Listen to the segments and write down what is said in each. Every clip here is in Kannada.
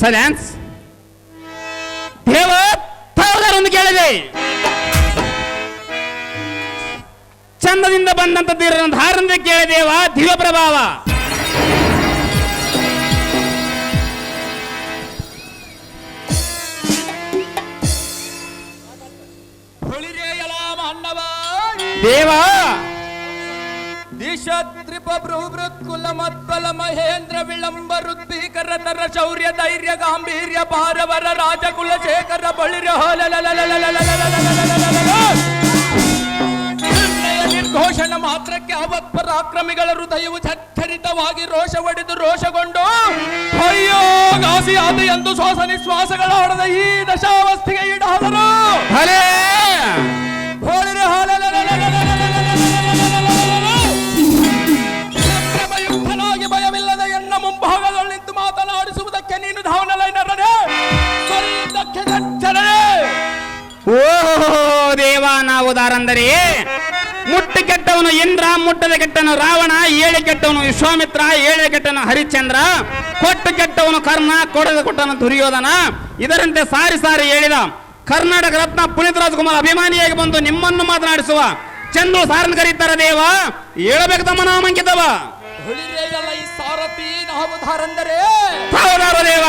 ಸೈಲೆನ್ಸ್ ದೇವ ತಾವದರೊಂದು ಕೇಳಿದೆ ಚಂದದಿಂದ ಬಂದಂತ ಹಾರಂದ ಕೇಳಿದೇವ ದಿವ್ಯ ಪ್ರಭಾವ. ದೇವ. ದೇಶ ತ್ರಿಪ ಕುಲ ಮತ್ಬಲ ಮಹೇಂದ್ರ ವಿಳಂಬ ರುದ್ಭೀಕರ ತರ ಶೌರ್ಯ ಧೈರ್ಯ ಗಾಂಭೀರ್ಯ ಭಾರವರ ರಾಜಕುಲ ಶೇಖರ ಬಳಿರ ಘೋಷಣ ನಿರ್ಘೋಷಣ ಮಾತ್ರಕ್ಕೆ ಅವತ್ ಪರಾಕ್ರಮಿಗಳ ಹೃದಯವು ಝಚ್ಚರಿತವಾಗಿ ರೋಷ ಒಡೆದು ರೋಷಗೊಂಡು ಅಯ್ಯೋ ಘಾಸಿಯಾದ ಎಂದು ಶ್ವಾಸ ನಿಶ್ವಾಸಗಳ ಹೊಡೆದ ಈ ದಶಾವಸ್ಥೆಗೆ ಈಡಾದರು. ಹೋಳಿರ ಹಾಲ ಮಾತನಾಡಿಸುವುದಕ್ಕೆ ನೀನು ಧಾವನಲೈನರೇ ಸ್ವರಿದ್ದಕ್ಕೆ ಗಚ್ಚರೇ. ಓ ದೇವ ನಾವು ದಾರಂದರಿ ಮುಟ್ಟ ಕೆಟ್ಟವನು ಇಂದ್ರ ಮುಟ್ಟದ ಕೆಟ್ಟನು ರಾವಣ ಏಳೆ ಕೆಟ್ಟವನು ವಿಶ್ವಾಮಿತ್ರ ಏಳೆ ಕೆಟ್ಟನು ಹರಿಶ್ಚಂದ್ರ ಕೊಟ್ಟು ಕೆಟ್ಟವನು ಕರ್ಣ ಕೊಡದ ಕೊಟ್ಟನು ದುರ್ಯೋಧನ. ಇದರಂತೆ ಸಾರಿ ಸಾರಿ ಹೇಳಿದ ಕರ್ನಾಟಕ ರತ್ನ ಪುನೀತ್ ರಾಜ್ಕುಮಾರ್ ಅಭಿಮಾನಿಯಾಗಿ ಬಂದು ನಿಮ್ಮನ್ನು ಮಾತನಾಡಿಸುವ ಚಂದು ಸಾರನ್ ಕರೀತಾರ ದೇವ. ಹೇಳಬೇಕು ತಮ್ಮ ನಾಮಂಕಿತವ. ಹೌದಾರ ದೇವ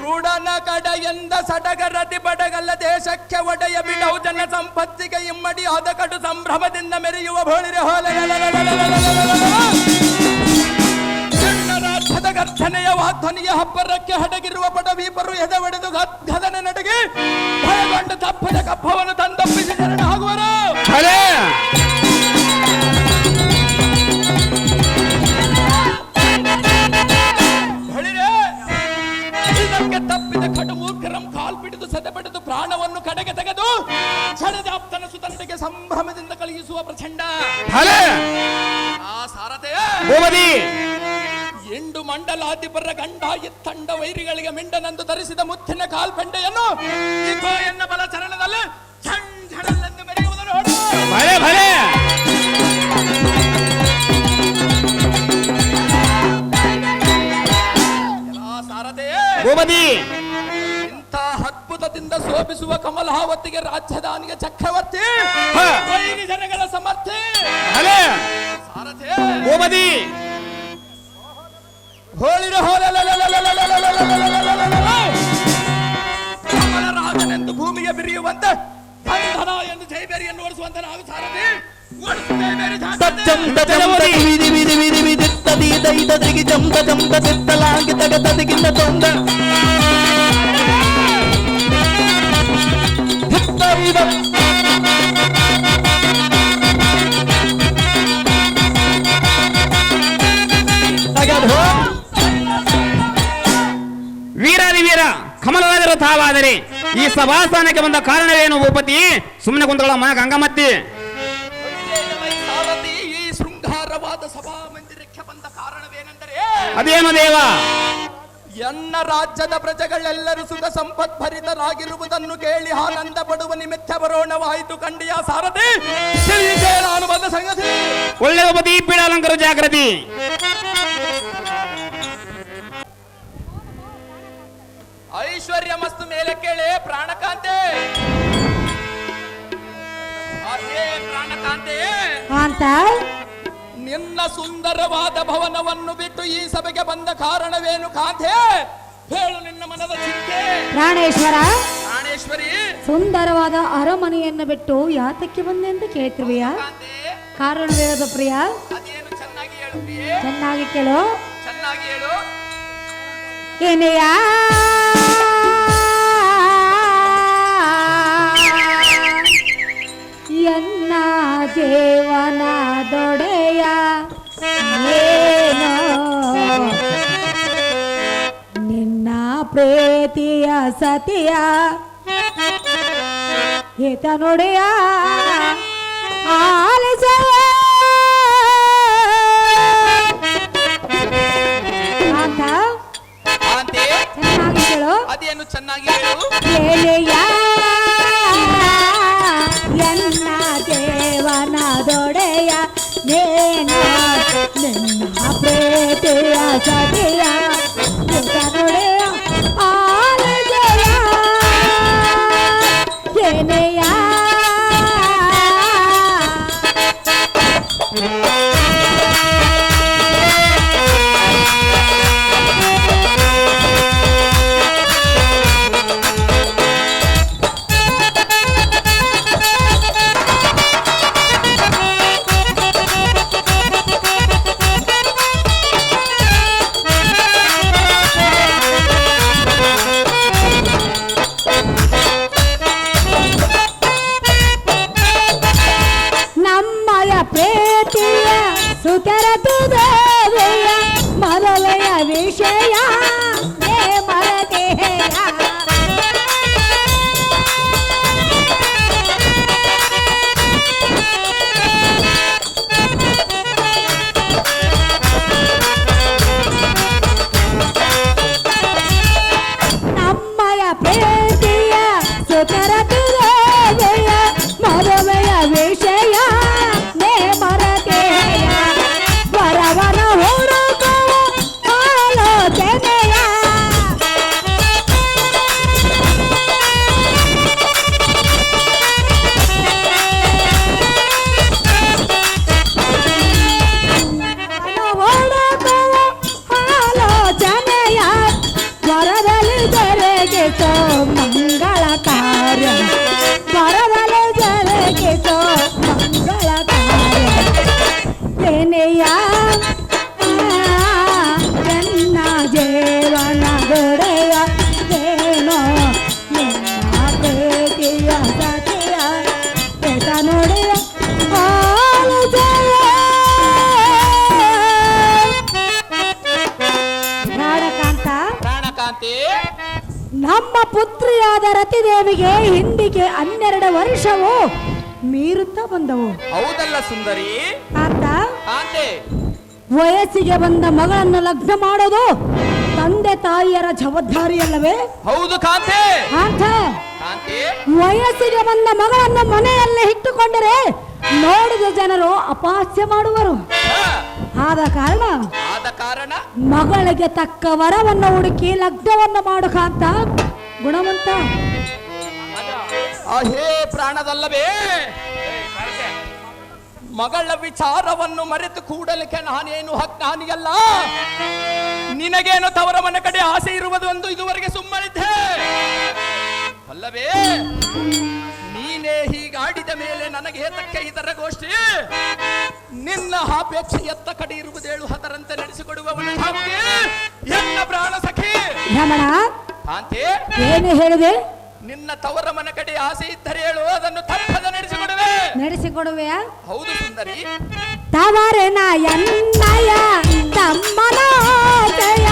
ರೂಢನ ಕಡೆಯಿಂದ ಸಡಗರತಿ ಬಡಗಲ್ಲ ದೇಶಕ್ಕೆ ಒಡೆಯ ಬಿಡವು ಜನ ಸಂಪತ್ತಿಗೆ ಇಮ್ಮಡಿ ಆದ ಕಡು ಸಂಭ್ರಮದಿಂದ ಮೆರೆಯುವ ಬೋಳಿರೆ ರಾಜ್ಯದ ಗರ್ಜನೆಯ ವಾಧ್ವನಿಯ ಹಬ್ಬರಕ್ಕೆ ಹಡಗಿರುವ ಪಟವೀಪರು ಎದೆ ಒಡೆದು ಗದನ ನಡಗಿ ಭಯಗೊಂಡು ತಪ್ಪದ ಕಪ್ಪವನ್ನು ತಂದೊಪ್ಪಿಸಿ ಶರಣ ಆಗುವರು ತಪ್ಪಿದ ಕಡು ಮೂರ್ಖರಂ ಕಾಲ್ ಪಿಡಿದು ಸದೆ ಪಡೆದು ಪ್ರಾಣವನ್ನು ಕಡೆಗೆ ತೆಗೆದು ಕ್ಷಣದಾಪ್ತನ ಸುತಂಡಿಗೆ ಸಂಭ್ರಮದಿಂದ ಕಳುಹಿಸುವ ಪ್ರಚಂಡ. ಹಲೇ! ಆ ಸಾರಥೆ ಭೂಮದಿ ಎಂಡು ಮಂಡಲಾಧಿಪರ ಗಂಡ ಎತ್ತಂಡ ವೈರಿಗಳಿಗೆ ಮಿಂಡನಂದು ಧರಿಸಿದ ಮುತ್ತಿನ ಕಾಲ್ಪೆಂಡೆಯನ್ನು ಎನ್ನ ಬಲ ಚರಣದಲ್ಲಿ ಝಣ್ ಝಣಲೆಂದು ಮೆರೆಯುವುದನ್ನು ನೋಡು. ಭಲೆ ಭಲೆ! ಇಂಥ ಶೋಭಿಸುವ ಕಮಲಾವತಿಗೆ ರಾಜಧಾನಿಗೆ ಚಕ್ರವರ್ತಿ. ಜನಗಳ ಸಮರ್ಥಿ. ಸಾರಥೆ. ಭೂಪತಿ! ಹೋಳಿರ ರಾಜನೆಂದು ಭೂಮಿಗೆ ಬಿರಿಯುವಂತೆ ಧನ ಎಂದು ಜೈಬೇರಿಯನ್ನು ಓಡಿಸುವಂತ ನಾವು ಸಾರಥಿ ವೀರಾದಿ ವೀರ ಕಮಲರಾಜರು ತಾವಾದರೆ ಈ ಸಭಾಸ್ಥಾನಕ್ಕೆ ಬಂದ ಕಾರಣವೇನು ಭೂಪತಿ? ಸುಮ್ಮನೆ ಕುಂತಗಳ ಮನ ಗಂಗಮತ್ತಿ. ಈ ಶೃಂಗಾರವಾದ ಸಭಾ ಮಂದಿರಕ್ಕೆ ಬಂದ ಕಾರಣವೇನೆಂದರೆ ಅದೇನು ದೇವ? ಎನ್ನ ರಾಜ್ಯದ ಪ್ರಜೆಗಳೆಲ್ಲರೂ ಸುಖ ಸಂಪದ್ಭರಿತರಾಗಿರುವುದನ್ನು ಕೇಳಿ ಆನಂದ ಪಡುವ ನಿಮಿತ್ತ ಬರೋಣವಾಯಿತು ಕಂಡಿಯ ಸಾರಥಿ. ಬಂದ ಸಂಗತಿ. ಒಳ್ಳೆಯ ಪೀಡಾಲಂಕರು ಜಾಗೃತಿ. ಐಶ್ವರ್ಯ ಮಸ್ತು ಮೇಲೆ ಕೇಳಿ ಪ್ರಾಣಕಾಂತೆ. ಅದೇ ಪ್ರಾಣಕಾಂತೆ. ಅಂತ ನಿನ್ನ ಸುಂದರವಾದ ಭವನವನ್ನು ಬಿಟ್ಟು ಈ ಸಭೆಗೆ ಬಂದ ಕಾರಣವೇನು ಕಾಂತೆ? ಹೇಳು ನಿನ್ನ ಮನದ ಚಿಂತೆ. ಪ್ರಾಣೇಶ್ವರ ಪ್ರಾಣೇಶ್ವರಿ. ಸುಂದರವಾದ ಅರಮನೆಯನ್ನು ಬಿಟ್ಟು ಯಾತಕ್ಕೆ ಬಂದೆ ಅಂತ ಕೇಳ್ತಿರ್ವಿಯ? ಕಾಂತೆ. ಕಾರಣವೇದ ಪ್ರಿಯ. ಅದೇನು ಚೆನ್ನಾಗಿ ಹೇಳು ಪ್ರಿಯೆ. ಚೆನ್ನಾಗಿ ಕೇಳು. ಚೆನ್ನಾಗಿ ಹೇಳು. ಏನೆಯ ಎನ್ನ ಜೀವನ ದೊಡೆಯ ಪ್ರೀತಿಯ ಸತಿಯ ಹಿತ ನುಡಿಯ ಆಲಿಸವ ಅಂತ ಕಾಂತೆ ಚೆನ್ನಾಗಿ ಕೇಳು ಅದೇನು ಚೆನ್ನಾಗಿ ಹೇಳು ಎಲೆಯ ಎನ್ನ ದೇವನ ದೊಡೆಯ ನೇನ ನಿನ್ನ ಪ್ರೀತಿಯ ಸತಿಯ ನೊಡೆಯ ರತಿದೇವಿಗೆ ಹಿಂದಿಗೆ ಹನ್ನೆರಡು ವರ್ಷವು? ಮೀರುತ್ತಾ ಬಂದವು? ಹೌದಲ್ಲ ಸುಂದರಿ. ವಯಸ್ಸಿಗೆ ಬಂದ ಮಗಳನ್ನು ಲಗ್ನ ಮಾಡೋದು ತಂದೆ ತಾಯಿಯರ ಜವಾಬ್ದಾರಿಯಲ್ಲವೇ ಹೌದು ಕಾಂತೆ. ಕಾಂತ ಕಾಂತಿ. ವಯಸ್ಸಿಗೆ ಬಂದ ಮಗಳನ್ನ ಮನೆಯಲ್ಲೇ ಇಟ್ಟುಕೊಂಡರೆ ನೋಡಿದ ಜನರು ಅಪಾಸ್ಯ ಮಾಡುವರು. ಆದ ಕಾರಣ ಆದ ಕಾರಣ? ಮಗಳಿಗೆ ತಕ್ಕ ವರವನ್ನು ಹುಡುಕಿ ಲಗ್ನವನ್ನು ಮಾಡು ಕಾಂತ. ಗುಣವಂತ. ಅಹೇ ಪ್ರಾಣದಲ್ಲವೇ? ಮಗಳ ವಿಚಾರವನ್ನು ಮರೆತು ಕೂಡಲಿಕ್ಕೆ ನಾನೇನು ಹಕ್ಕಾನಿಯಲ್ಲ? ನಿನಗೇನು ತವರ ಮನ ಕಡೆ ಆಸೆ ಇರುವುದು ಎಂದು ಇದುವರೆಗೆ ಸುಮ್ಮನಿದ್ದೆ? ಅಲ್ಲವೇ ನೀನೇ ಹೀಗಾಡಿದ ಮೇಲೆ ನನಗೆ ಏತಕ್ಕೆ ಇದರ ಗೋಷ್ಠಿ? ನಿನ್ನ ಅಪೇಕ್ಷೆ ಎತ್ತ ಕಡೆ ಇರುವುದೇಳು ಹತರಂತೆ ನಡೆಸಿಕೊಡುವವನು ಎನ್ನ ಪ್ರಾಣ ಸಖಿ? ರಮಣ ಕಾಂತಿ? ಏನು ಹೇಳಿದೆ? ನಿನ್ನ ತವರ ಮನ ಕಡೆ ಆಸೆ ಇದ್ದರೆ ಹೇಳು ಅದನ್ನು ತಪ್ಪದ ನಡೆಸಿಕೊಡುವೆ. ನಡೆಸಿಕೊಡುವೆಯಾ? ಹೌದು ಸುಂದರಿ. ತವರನ ಎನ್ನಯ ತಮ್ಮನ ಜಯ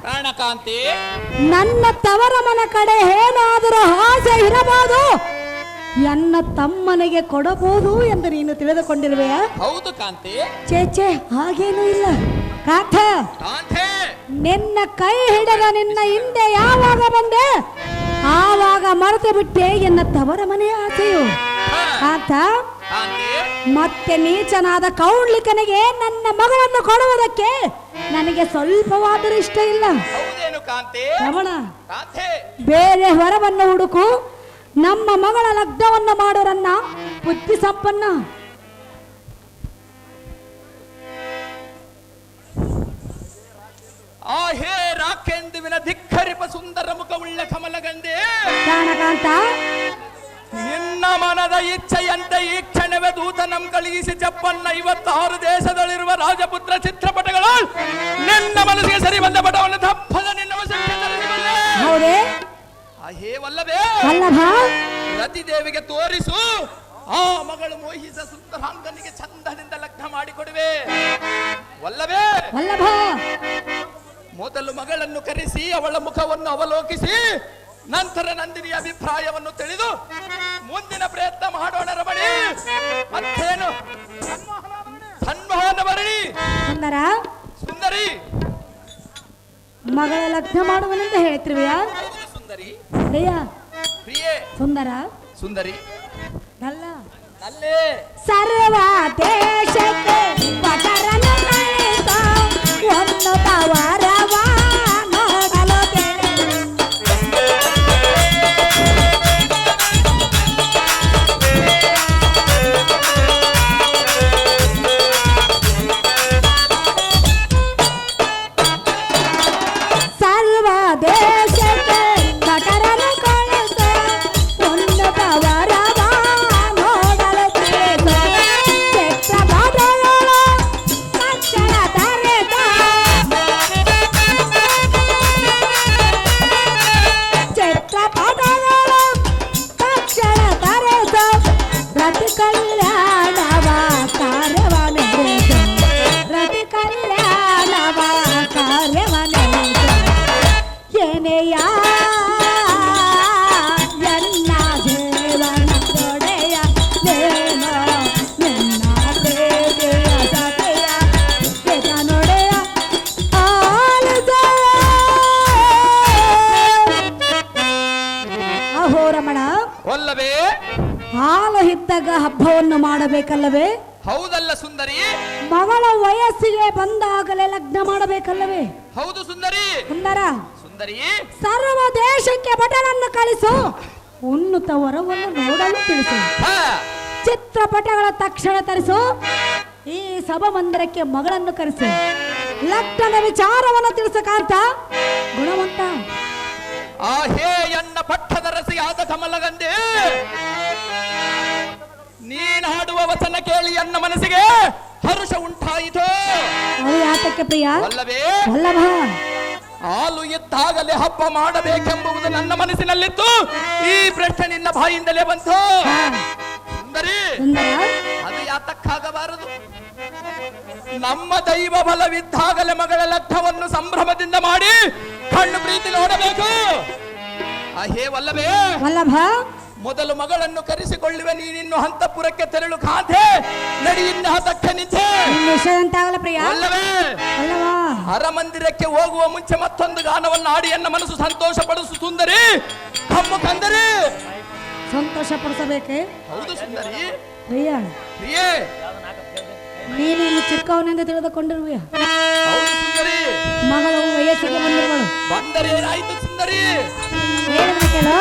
ಪ್ರಾಣಕಾಂತಿ ನನ್ನ ತವರ ಮನ ಕಡೆ ಏನಾದರೂ ಆಸೆ ಇರಬಹುದು? ಎನ್ನ ತಮ್ಮನಿಗೆ ಕೊಡಬಹುದು ಎಂದು ನೀನು ತಿಳಿದುಕೊಂಡಿರುವೆಯಾ? ಹೌದು ಕಾಂತಿ. ಚೇಚೆ ಹಾಗೇನೂ ಇಲ್ಲ. ಕಾಂತ! ಕಾಂತಿ! ನಿನ್ನ ಕೈ ಹಿಡಿದ ನಿನ್ನ ಹಿಂದೆ ಯಾವಾಗ ಬಂದೆ? ಆವಾಗ ಮರೆತು ಬಿಟ್ಟೆ ಎನ್ನ ತವರ ಮನೆಯ ಆಸೆಯು. ಕಾಂತಿ ಮತ್ತೆ ನೀಚನಾದ ಕೌಂಡ್ಲಿಕನಿಗೆ ನನ್ನ ಮಗಳನ್ನು ಕೊಡುವುದಕ್ಕೆ ನನಗೆ ಸ್ವಲ್ಪವಾದರೂ ಇಷ್ಟ ಇಲ್ಲ. ರಮಣ ಬೇರೆ ಹೊರವನ್ನು ಹುಡುಕು ನಮ್ಮ ಮಗಳ ಲಗ್ನವನ್ನು ಮಾಡೋರನ್ನ ಬುದ್ಧಿ ಸಂಪನ್ನ. ಆ ಹೇ ರಾಕೆಂದುವಿನ ಧಿಕ್ಕರಿಪ ಸುಂದರ ಮುಖವುಳ್ಳ ಕಮಲಗಂಧೆ. ಪ್ರಾಣಕಾಂತ ನಿನ್ನ ಮನದ ಇಚ್ಛೆಯಂತೆ ಈ ಕ್ಷಣವೇ ದೂತನಂ ಕಳುಹಿಸಿ ಜಪ್ಪನ್ನ ಐವತ್ತಾರು ದೇಶದಲ್ಲಿರುವ ರಾಜಪುತ್ರ ಚಿತ್ರಪಟಗಳು ನಿನ್ನ ಮನಸ್ಸಿಗೆ ಸರಿ ಬಂದ ಪಟವನ್ನು ತಪ್ಪದ ನಿನ್ನ ವಲ್ಲವೇ ರತಿ ರತಿದೇವಿಗೆ ತೋರಿಸು ಆ ಮಗಳು ಮೋಹಿಸ ಸುಂದರಾಂಗನಿಗೆ ಚಂದದಿಂದ ಲಗ್ನ ಮಾಡಿಕೊಡುವೆ. ವಲ್ಲವೇ ಮೊದಲು ಮಗಳನ್ನು ಕರೆಸಿ ಅವಳ ಮುಖವನ್ನು ಅವಲೋಕಿಸಿ ನಂತರ ನಂದಿನಿಯ ಅಭಿಪ್ರಾಯವನ್ನು ತಿಳಿದು ಮುಂದಿನ ಪ್ರಯತ್ನ ಮಾಡೋಣ ರಮಣಿ. ಮತ್ತೇನು? ಸನ್ಮಾನ ಬರಲಿ ಸುಂದರ. ಸುಂದರಿ. ಮಗಳ ಲಗ್ನ ಮಾಡುವನೆಂದು ಹೇಳ್ತಿರುವೆಯ ಸುಂದರಿ. ಪ್ರಿಯ. ಪ್ರಿಯ. ಸುಂದರ. ಸುಂದರಿ. ಅಲ್ಲ ಅಲ್ಲೇ ಸರ್ವ ದೇಶಕ್ಕೆ ಪಟರನ ಕಳಿಸ ಒಂದು ಪವರವ ಇದ್ದಾಗ ಹಬ್ಬವನ್ನು ಮಾಡಬೇಕಲ್ಲವೇ? ಹೌದಲ್ಲ ಸುಂದರಿ. ಮಗಳ ವಯಸ್ಸಿಗೆ ಬಂದಾಗಲೇ ಲಗ್ನ ಮಾಡಬೇಕಲ್ಲವೇ? ಹೌದು ಸುಂದರಿ. ಸುಂದರ. ಸುಂದರಿ. ಸರ್ವ ದೇಶಕ್ಕೆ ಭಟನನ್ನು ಕಳಿಸು. ಉನ್ನತ ವರವನ್ನು ನೋಡಲು ತಿಳಿಸು. ಚಿತ್ರಪಟಗಳ ತಕ್ಷಣ ತರಿಸು. ಈ ಸಭಾ ಮಂದಿರಕ್ಕೆ ಮಗಳನ್ನು ಕರೆಸು. ಲಗ್ನದ ವಿಚಾರವನ್ನು ತಿಳಿಸಕಾರ್ತ ಗುಣವಂತ. ಆ ಹೇ ಎನ್ನ ಪಟ್ಟದ ರಸಿಯಾದ ನೀನ್ ನೀನಾಡುವ ವಚನ ಕೇಳಿ ಎನ್ನ ಮನಸ್ಸಿಗೆ ಹರುಷ ಉಂಟಾಯಿತು. ಯಾತಕ್ಕೆ ಪ್ರಿಯ? ಅಲ್ಲವೇ ವಲ್ಲಭ! ಹಾಲು ಇದ್ದಾಗಲೇ ಹಬ್ಬ ಮಾಡಬೇಕೆಂಬುದು ನನ್ನ ಮನಸ್ಸಿನಲ್ಲಿತ್ತು. ಈ ಪ್ರಶ್ನೆ ನಿನ್ನ ಬಾಯಿಂದಲೇ ಬಂತು. ಸುಂದರಿ ಸುಂದರ? ಅದು ಯಾತಕ್ಕಾಗಬಾರದು. ನಮ್ಮ ದೈವ ಬಲವಿದ್ದಾಗಲೇ ಮಗಳ ಲಗ್ನವನ್ನು ಸಂಭ್ರಮದಿಂದ ಮಾಡಿ ಕಣ್ಣು ಪ್ರೀತಿ ನೋಡಬೇಕು. ಅಹೇ ವಲ್ಲಭೇ ವಲ್ಲಭ. ಮೊದಲು ಮಗಳನ್ನು ಕರೆಸಿಕೊಳ್ಳುವೆ ನೀನಿನ್ನು ಹಂತಪುರಕ್ಕೆ ತೆರಳು ಖಾತೆ ನಡಿಯಿಂದ ಹತಕ್ಕೆ ನಿಂತೆ. ಹರಮಂದಿರಕ್ಕೆ ವಿಷಯ ಅಂತಾಗಲ್ಲ ಪ್ರಿಯ ಅಲ್ಲವೇ ಅರಮಂದಿರಕ್ಕೆ ಹೋಗುವ ಮುಂಚೆ ಮತ್ತೊಂದು ಗಾನವನ್ನು ಆಡಿ ಎನ್ನ ಮನಸ್ಸು ಸಂತೋಷ ಪಡಿಸು ಸುಂದರಿ. ಕಮ್ಮು ಕಂದರಿ. ಸಂತೋಷ ಪಡಿಸಬೇಕೆ ಹೌದು ಸುಂದರಿ. ಪ್ರಿಯ. ಪ್ರಿಯೇ ನೀನು ಇನ್ನು ಚಿಕ್ಕವನೆಂದು ತಿಳಿದುಕೊಂಡಿರುವೆ ಮಗಳು ವಯಸ್ಸಿಗೆ ಬಂದಿರುವಳು. ಬಂದರೆ ಏನಾಯ್ತು ಸುಂದರಿ. ಕೇಳು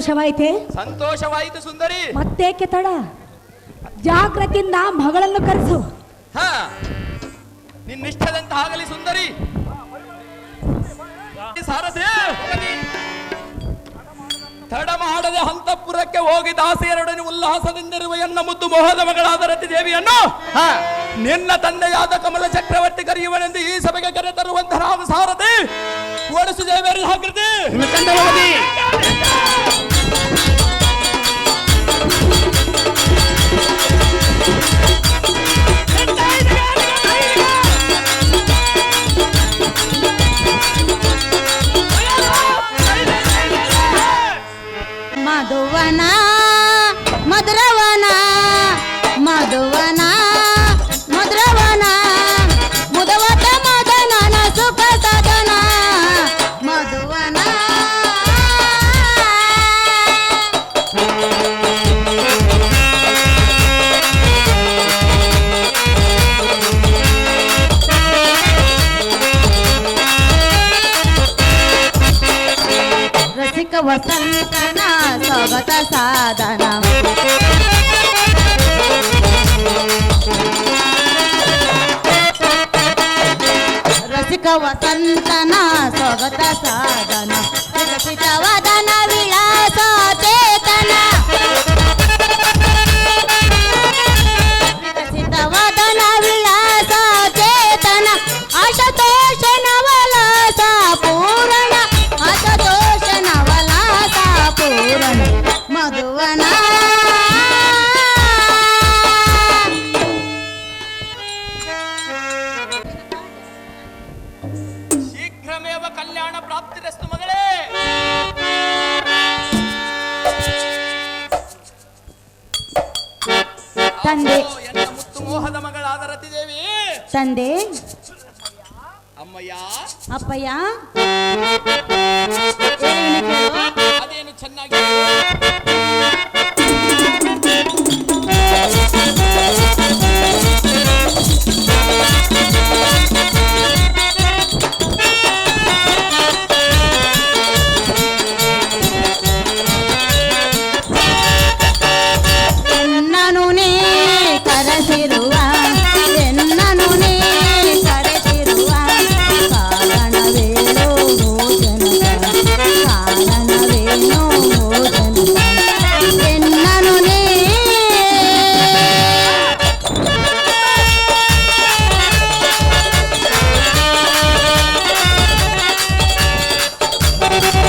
ಸಂತೋಷವಾಯ್ತೆ? ಸಂತೋಷವಾಯಿತು ಸುಂದರಿ. ಮತ್ತೇಕೆ ತಡ? ಜಾಗ್ರತೆಯಿಂದ ಮಗಳನ್ನು ಕರೆಸು. ಹಾ ನಿನ್ನಿಷ್ಟದಂತ ಆಗಲಿ ಸುಂದರಿ. ಸಾರಥಿ ತಡ ಮಾಡದೆ ಹಂತಪುರಕ್ಕೆ ಹೋಗಿ ದಾಸಿಯರೊಡನೆ ಉಲ್ಲಾಸದಿಂದಿರುವ ಎನ್ನ ಮುದ್ದು ಮೋಹದ ಮಗಳಾದ ರತಿ ದೇವಿಯನ್ನು. ಹಾ. ನಿನ್ನ ತಂದೆಯಾದ ಕಮಲ ಚಕ್ರವರ್ತಿ ಕರೆಯುವನೆಂದು ಈ ಸಭೆಗೆ ಕರೆ ತರುವಂತಹ ಸಾರಥಿ ಓಡಿಸು ದೇವಿಯರು ಹಾಕೃತಿ ವಸಂತನ ಸ್ವಾಗತ ಸಾಧನ ರಸಿಕ ವಸಂತನ ಸ್ವಾಗತ ಸಾಧನ ವಿಕಸಿತ ವದನ ವಿಳಾಸ ಚೇತನ ತಂದೆ. ಎನ್ನ ಮುತ್ತು ಮೋಹದ ಮಗಳಾದ ರತಿದೇವಿ ತಂದೆ. ಅಮ್ಮಯ್ಯ. ಅಪ್ಪಯ್ಯ.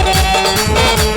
Música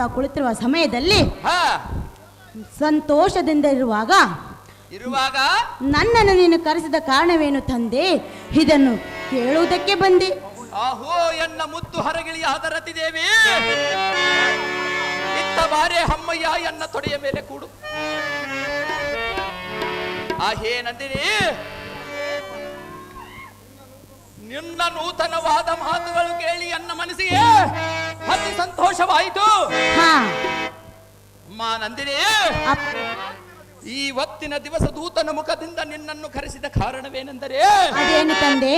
ಪಗಡಿಯಾಡುತ್ತಾ ಕುಳಿತಿರುವ ಸಮಯದಲ್ಲಿ ಸಂತೋಷದಿಂದ ಇರುವಾಗ ಇರುವಾಗ ನನ್ನನ್ನು ನೀನು ಕರೆಸಿದ ಕಾರಣವೇನು ತಂದೆ? ಇದನ್ನು ಕೇಳುವುದಕ್ಕೆ ಬಂದೆ. ಆಹೋ ಎನ್ನ ಮುತ್ತು ಹರಗಿಳಿಯ ಹದರತಿದೇವಿ ಇತ್ತ ಬಾರೆ ಹಮ್ಮಯ್ಯ ಎನ್ನ ತೊಡೆಯ ಮೇಲೆ ಕೂಡು. ಆಹೇ ನಂದಿನಿ ನಿನ್ನ ನೂತನವಾದ ಮಾತುಗಳು ಕೇಳಿ ಎನ್ನ ಮನಸ್ಸಿಗೆ ಅತಿ ಸಂತೋಷವಾಯಿತು. ಹಾ. ಅಮ್ಮ ನಂದಿನಿ ಈ ಹೊತ್ತಿನ ದಿವಸ ದೂತನ ಮುಖದಿಂದ ನಿನ್ನನ್ನು ಕರೆಸಿದ ಕಾರಣವೇನೆಂದರೆ ಅದೇನು ತಂದೆ?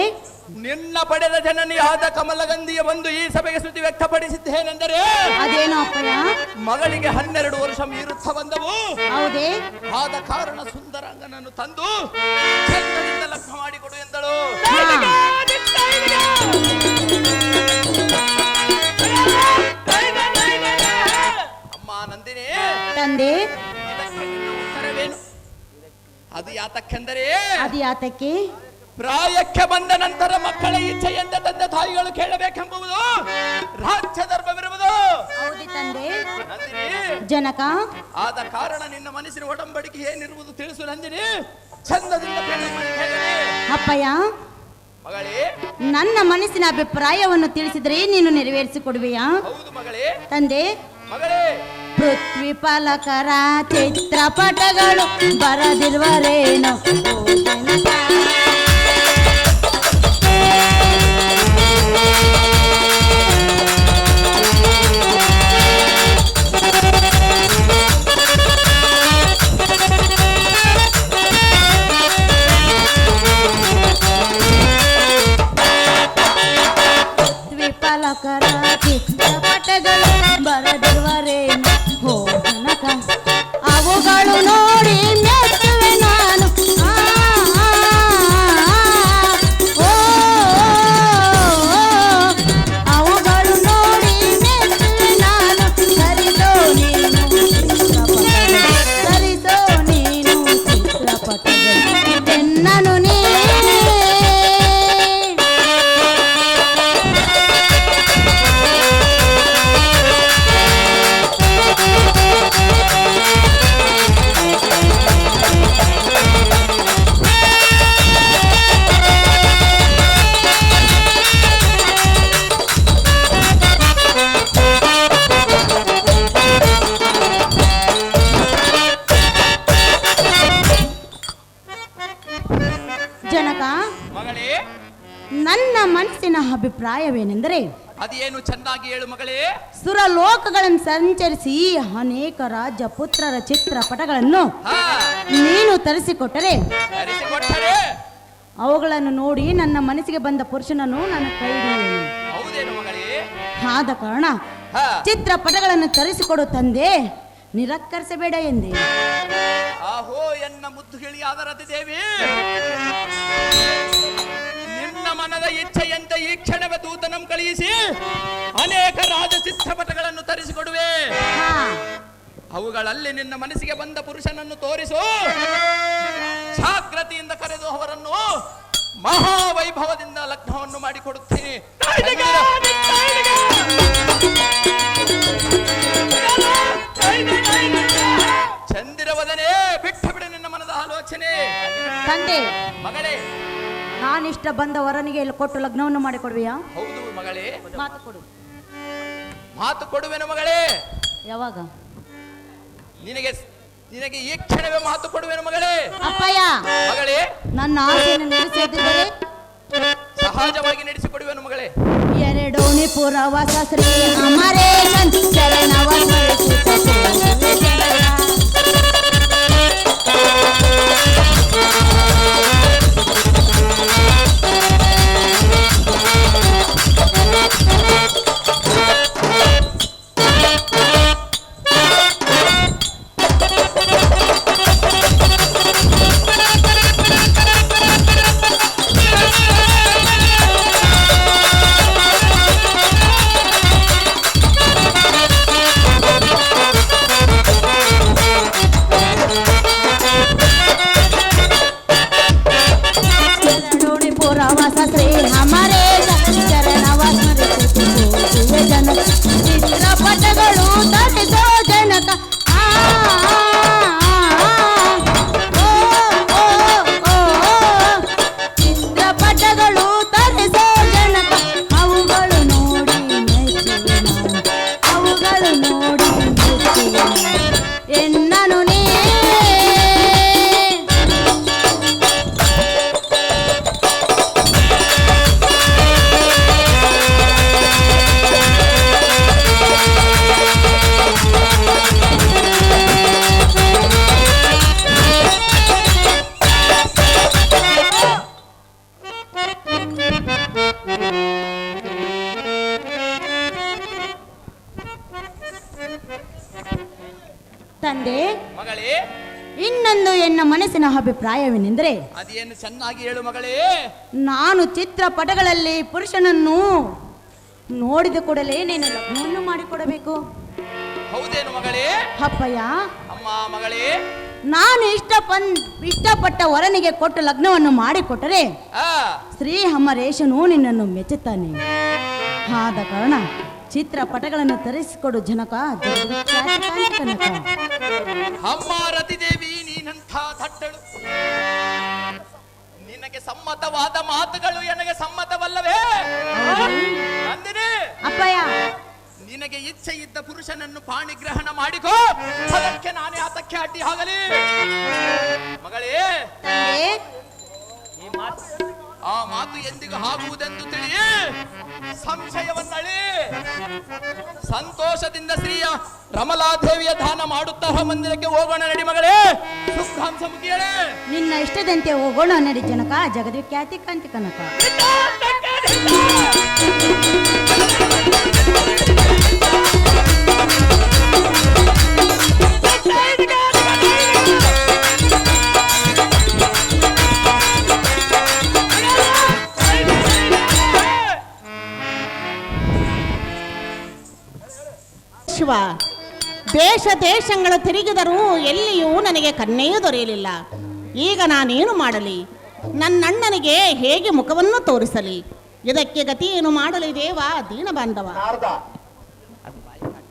ನಿನ್ನ ಪಡೆದ ಜನನಿಯಾದ ಕಮಲಗಂಧಿಯ ಒಂದು ಈ ಸಭೆಗೆ ಸುದ್ದಿ ವ್ಯಕ್ತಪಡಿಸಿದ್ದೇನೆಂದರೆ ಅದೇನು ಅಪ್ಪಯ್ಯ? ಮಗಳಿಗೆ ಹನ್ನೆರಡು ವರ್ಷ ಮೀರುತ್ತಾ ಬಂದವು. ಹೌದೇ? ಆದ ಕಾರಣ ಸುಂದರಾಂಗನನ್ನು ತಂದು ಚಂದದಿಂದ ಲಗ್ನ ಮಾಡಿಕೊಡು ಎಂದಳು. ತಂದೆ. ಅದು ಯಾತಕ್ಕೆಂದರೆ ಅದು ಯಾತಕ್ಕೆ? ಪ್ರಾಯಕ್ಕೆ ಬಂದ ನಂತರ ಮಕ್ಕಳ ಇಚ್ಛೆಯಿಂದ ತಂದೆ ತಾಯಿಗಳು ಕೇಳಬೇಕೆಂಬುದು ರಾಜ್ಯ ಧರ್ಮವಿರುವುದು. ಜನಕ. ಆದ ಕಾರಣ ನಿನ್ನ ಮನಸ್ಸಿನ ಒಡಂಬಡಿಕೆ ಏನಿರುವುದು ತಿಳಿಸು ನಂದಿನಿ. ಚಂದದಿಂದ. ಅಪ್ಪಯ್ಯ ಮಗಳೇ. ನನ್ನ ಮನಸ್ಸಿನ ಅಭಿಪ್ರಾಯವನ್ನು ತಿಳಿಸಿದರೆ ನೀನು ನೆರವೇರಿಸಿಕೊಡುವೆಯಾ? ಹೌದು ಮಗಳೇ. ತಂದೆ. ಮಗಳೇ ಪೃಥ್ವಿ ಫಲಕರ ಚಿತ್ರಪಟಗಳು ಬರದಿರುವರೇನು ಓ ಜನಕ. ದ್ವಿಫಲಕರ ಚಿತ್ರಪಟಗಳು ಬರದಿರುವರೇನು ಸಂಚರಿಸಿ ಅನೇಕ ರಾಜಪುತ್ರರ ಚಿತ್ರಪಟಗಳನ್ನು ನೀನು ತರಿಸಿಕೊಟ್ಟರೆ. ಅವುಗಳನ್ನು ನೋಡಿ ನನ್ನ ಮನಸ್ಸಿಗೆ ಬಂದ ಪುರುಷನನ್ನು ನನ್ನ ಕೈ ಹಿಡಿಯುವೆನು. ಹೌದೇನು ಮಗಳೇ? ಆದ ಕಾರಣ ಚಿತ್ರಪಟಗಳನ್ನು ತರಿಸಿಕೊಡು ತಂದೆ. ನಿರಾಕರಿಸಬೇಡ ಎಂದೆ. ಅಹೋ ಎನ್ನ ಮುದ್ದು ಗಿಳಿಯಾದ ರತಿ ದೇವಿ. ನಿನ್ನ ಮನದ ಇಚ್ಛೆಯಂತೆ ಈ ಕ್ಷಣವೇ ದೂತನಂ ಕಳಿಸಿ ಅನೇಕ ರಾಜ ಸಿದ್ಧಪಟಗಳನ್ನು ತರಿಸಿಕೊಡುವೆ ಅವುಗಳಲ್ಲಿ ನಿನ್ನ ಮನಸ್ಸಿಗೆ ಬಂದ ಪುರುಷನನ್ನು ತೋರಿಸು. ಜಾಗ್ರತೆಯಿಂದ ಕರೆದು ಅವರನ್ನು ಮಹಾವೈಭವದಿಂದ ಲಗ್ನವನ್ನು ಮಾಡಿಕೊಡುತ್ತೇನೆ. ಚಂದಿರವದನೆ ಬಿಟ್ಟು ಬಿಡು ನಿನ್ನ ಮನದ ಆಲೋಚನೆ. ತಂದೆ ಮಗಳೇ. ನಾನಿಷ್ಟ ಬಂದ ವರನಿಗೆ ಇಲ್ಲಿ ಕೊಟ್ಟು ಲಗ್ನವನ್ನು ಮಾಡಿಕೊಡುವೆಯಾ? ಹೌದು ಮಗಳೇ. ಮಾತು ಕೊಡು. ಮಾತು ಕೊಡುವೆನು ಮಗಳೇ. ಯಾವಾಗ? ನಿನಗೆ ನಿನಗೆ ಈ ಕ್ಷಣವೇ ಮಾತು ಕೊಡುವೆನು ಮಗಳೇ. ಅಪ್ಪಯ್ಯ! ಮಗಳೇ. ನನ್ನ ಆಸೆಯನ್ನು ಸಹಜವಾಗಿ ನಡೆಸಿಕೊಡುವೆನು ಮಗಳೇ. ಎರಡೋಣಿ ಪುರವಾಸ ಶ್ರೀ ಅಮರೇಶನ್ ಶರಣವ. ತಂದೆ ಮಗಳೇ. ಇನ್ನೊಂದು ಎನ್ನ ಮನಸ್ಸಿನ ಅಭಿಪ್ರಾಯವೇನೆಂದರೆ ಅದೇನು ಚೆನ್ನಾಗಿ ಹೇಳು ಮಗಳೇ. ನಾನು ಚಿತ್ರಪಟಗಳಲ್ಲಿ ಪುರುಷನನ್ನು ನೋಡಿದ ಕೂಡಲೇ ನೀನು ಲಗ್ನವನ್ನು ಮಾಡಿಕೊಡಬೇಕು. ಹೌದೇನು ಮಗಳೇ? ಅಪ್ಪಯ್ಯ ಅಮ್ಮ ಮಗಳೇ. ನಾನು ಇಷ್ಟ ಪನ್ ಇಷ್ಟಪಟ್ಟ ವರನಿಗೆ ಕೊಟ್ಟು ಲಗ್ನವನ್ನು ಮಾಡಿಕೊಟ್ಟರೆ ಶ್ರೀ ಅಮರೇಶನು ನಿನ್ನನ್ನು ಮೆಚ್ಚುತ್ತಾನೆ. ಆದ ಕಾರಣ ಚಿತ್ರಪಟಗಳನ್ನು ತರಿಸಿಕೊಡು ಜನಕ. ಅಮ್ಮ ರತಿದೇವಿ ನೀನಂಥ ದಟ್ಟಳು. ನಿನಗೆ ಸಮ್ಮತವಾದ ಮಾತುಗಳು ನನಗೆ ಸಮ್ಮತವಲ್ಲವೇ? ನಂದಿನಿ ಅಪ್ಪಯ್ಯ. ನಿನಗೆ ಇಚ್ಛೆ ಇದ್ದ ಪುರುಷನನ್ನು ಪಾಣಿಗ್ರಹಣ ಮಾಡಿಕೋ. ಅದಕ್ಕೆ ನಾನೇ ಆತಕ್ಕೆ ಅಡ್ಡಿ ಆಗಲಿ ಮಗಳೇ ಮಾತು ಎಂದಿಗೂ ಆಗುವುದೆಂದು ತಿಳಿ ಸಂಶಯವನ್ನಳಿ. ಸಂತೋಷದಿಂದ ಶ್ರೀಯ ರಮಲಾದೇವಿಯ ದಾನ ಮಾಡುತ್ತಾ ಮಂದಿರಕ್ಕೆ ಹೋಗೋಣ ನಡಿ ಮಗಳೇ. ಸುಖಾಂಶ ಮುಗಿಯಳೆ ನಿನ್ನ ಇಷ್ಟದಂತೆ ಹೋಗೋಣ ನಡಿ ಜನಕ ಜಗದ್ವಿಖ್ಯಾತಿ ಕಾಂತಿ ಕನಕ ಶಿವ ದೇಶ ದೇಶಗಳ ತಿರುಗಿದರೂ ಎಲ್ಲಿಯೂ ನನಗೆ ಕನ್ನೆಯೂ ದೊರೆಯಲಿಲ್ಲ. ಈಗ ನಾನೇನು ಮಾಡಲಿ? ನನ್ನಣ್ಣನಿಗೆ ಹೇಗೆ ಮುಖವನ್ನು ತೋರಿಸಲಿ? ಇದಕ್ಕೆ ಗತಿಯೇನು ಮಾಡಲಿ ದೇವ ದೀನ ಬಾಂಧವ